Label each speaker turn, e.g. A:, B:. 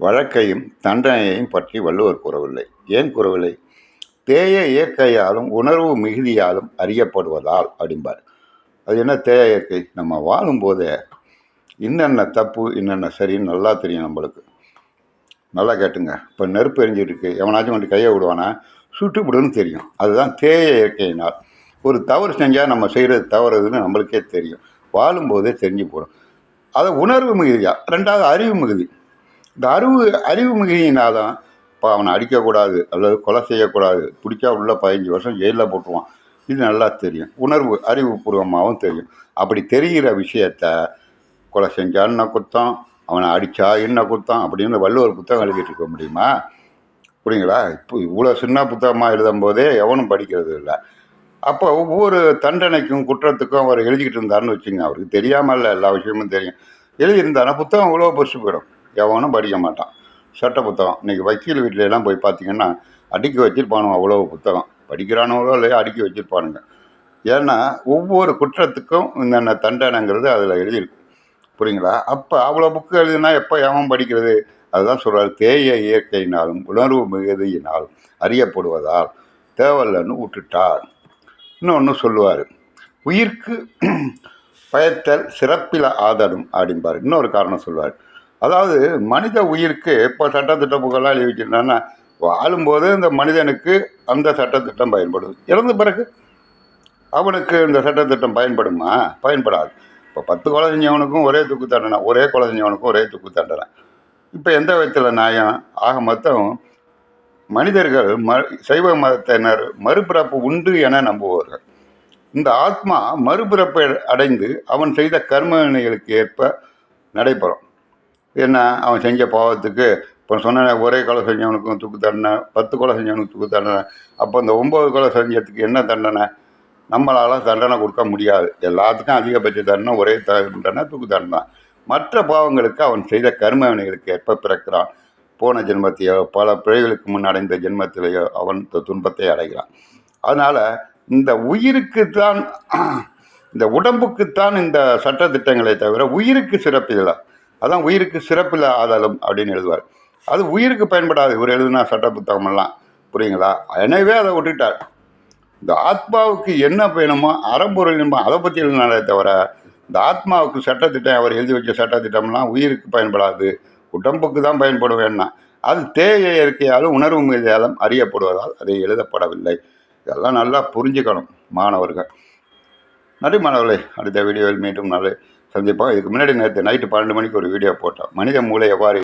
A: வழக்கையும் தண்டனையையும் பற்றி வள்ளுவர் கூறவில்லை. ஏன் கூறவில்லை? தேய இயற்கையாலும் உணர்வு மிகுதியாலும் அறியப்படுவதால் அப்படிம்பார். அது என்ன தேய இயற்கை? நம்ம வாழும்போதே இன்னென்ன தப்பு இன்னென்ன சரின்னு நல்லா தெரியும் நம்மளுக்கு. நல்லா கேட்டுங்க. இப்போ நெருப்பு எரிஞ்சிட்டு எவனாச்சும் வந்து கையை விடுவானா? சுட்டுவிடுன்னு தெரியும். அதுதான் தேய இயற்கையினால். ஒரு தவறு செஞ்சால் நம்ம செய்கிறது தவறுதுன்னு நம்மளுக்கே தெரியும். வாழும்போதே தெரிஞ்சு போகிறோம் அதை உணர்வு மிகுதியா? ரெண்டாவது அறிவு மிகுதி. இந்த அறிவு அறிவு மிகுதியினாதான் இப்போ அவனை அடிக்கக்கூடாது அல்லது கொலை செய்யக்கூடாது. பிடிச்சா உள்ள பதினஞ்சு வருஷம் ஜெயிலில் போட்டுருவான். இது நல்லா தெரியும். உணர்வு அறிவுபூர்வமாகவும் தெரியும். அப்படி தெரிகிற விஷயத்த கொலை செஞ்சால் என்ன குத்தம்? அவனை அடித்தா என்ன குத்தம்? அப்படின்னு வள்ளுவர் புத்தகம் எழுதிட்டு இருக்க முடியுமா? புரியுங்களா? இப்போ இவ்வளோ சின்ன புத்தகமாக எழுதும் போதே எவனும் படிக்கிறது இல்லை. அப்போ ஒவ்வொரு தண்டனைக்கும் குற்றத்துக்கும் அவர் எழுதிக்கிட்டு இருந்தாருன்னு வச்சுங்க அவருக்கு தெரியாமல் இல்லை எல்லா விஷயமும் தெரியும். எழுதியிருந்தாருன்னா புத்தகம் இவ்வளோ பொசு போயிடும். எவனும் படிக்க மாட்டான். சட்ட புத்தகம். இன்றைக்கி வக்கீல் வீட்டிலலாம் போய் பார்த்தீங்கன்னா அடுக்கி வச்சிருப்பானுங்க அவ்வளோ புத்தகம். படிக்கிறானவங்களோ இல்லையா அடுக்கி வச்சிருப்பானுங்க. ஏன்னா ஒவ்வொரு குற்றத்துக்கும் என்னென்ன தண்டனைங்கிறது அதில் எழுதியிருக்கு. புரியுங்களா? அப்போ அவ்வளோ புக்கு எழுதுனா எப்போ எவன் படிக்கிறது? அதுதான் சொல்கிறார் தேய இயற்கையினாலும் உணர்வு மிகுதியினாலும் அறியப்படுவதால் தேவல்லன்னு விட்டுட்டார். இன்னொன்று சொல்லுவார். உயிர்க்கு பயத்தல் சிறப்பில ஆதரும் அப்படிம்பார். இன்னொரு காரணம் சொல்லுவார். அதாவது மனித உயிருக்கு இப்போ சட்டத்திட்ட புகழெல்லாம் எழுதி வச்சிருந்தாங்கன்னா வாழும்போது இந்த மனிதனுக்கு அந்த சட்டத்திட்டம் பயன்படுது. இறந்த பிறகு அவனுக்கு இந்த சட்டத்திட்டம் பயன்படுமா? பயன்படாது. இப்போ பத்து கொலை செஞ்சவனுக்கும் ஒரே துக்கு தண்டனை ஒரே கொலை செஞ்சவனுக்கும் ஒரே துக்கு தண்டனை. இப்போ எந்த விதத்தில் நியாயம்? ஆக மொத்தம் மனிதர்கள் ம சைவ மதத்தினர் மறுபிறப்பு உண்டு என நம்புவார்கள். இந்த ஆத்மா மறுபிறப்பை அடைந்து அவன் செய்த கர்ம ஏற்ப நடைபெறும். என்ன அவன் செஞ்ச பாவத்துக்கு இப்போ சொன்ன ஒரே கொலை செஞ்சவனுக்கும் தூக்கு தண்டனை பத்து கொலை செஞ்சவனுக்கு தூக்கு தண்டனை. அப்போ இந்த ஒம்பது கொலை செஞ்சதுக்கு என்ன தண்டனை? நம்மளால் தண்டனை கொடுக்க முடியாது. எல்லாத்துக்கும் அதிகபட்ச தண்டனை ஒரே தண்டனை தூக்கு தண்டனை. மற்ற பாவங்களுக்கு அவன் செய்த கர்ம எப்போ பிறக்கிறான். போன ஜென்மத்தையோ பல பிழைகளுக்கு முன் அடைந்த ஜென்மத்திலேயோ அவன் துன்பத்தை அடைகிறான். அதனால் இந்த உயிருக்கு தான் இந்த உடம்புக்குத்தான் இந்த சட்டத்திட்டங்களை தவிர உயிருக்கு சிறப்பில்லை அதான் உயிருக்கு சிறப்பில் ஆதாரம் அப்படின்னு எழுதுவார். அது உயிருக்கு பயன்படாது. இவர் எழுதுனா சட்ட புத்தகமெல்லாம். புரியுங்களா? எனவே அதை விட்டுட்டார் இந்த ஆத்மாவுக்கு என்ன வேணுமோ அறம்பொருள் என்போ அதை பற்றி எழுதினாலே தவிர இந்த ஆத்மாவுக்கு சட்டத்திட்டம் அவர் எழுதி வச்ச சட்டத்திட்டம்லாம் உயிருக்கு பயன்படாது. உடம்புக்கு தான் பயன்படும் என்ன? அது தேய இயற்கையாலும் உணர்வு மீதாலும் அறியப்படுவதால் அது எழுதப்படவில்லை. இதெல்லாம் நல்லா புரிஞ்சுக்கணும் மாணவர்கள். நன்றி மாணவர்களே. அடுத்த வீடியோவில் மீண்டும் நல்ல சந்திப்போம். இதுக்கு முன்னாடி நேற்று நைட்டு பன்னெண்டு மணிக்கு ஒரு வீடியோ போட்டோம். மனித மூளை எவ்வாறு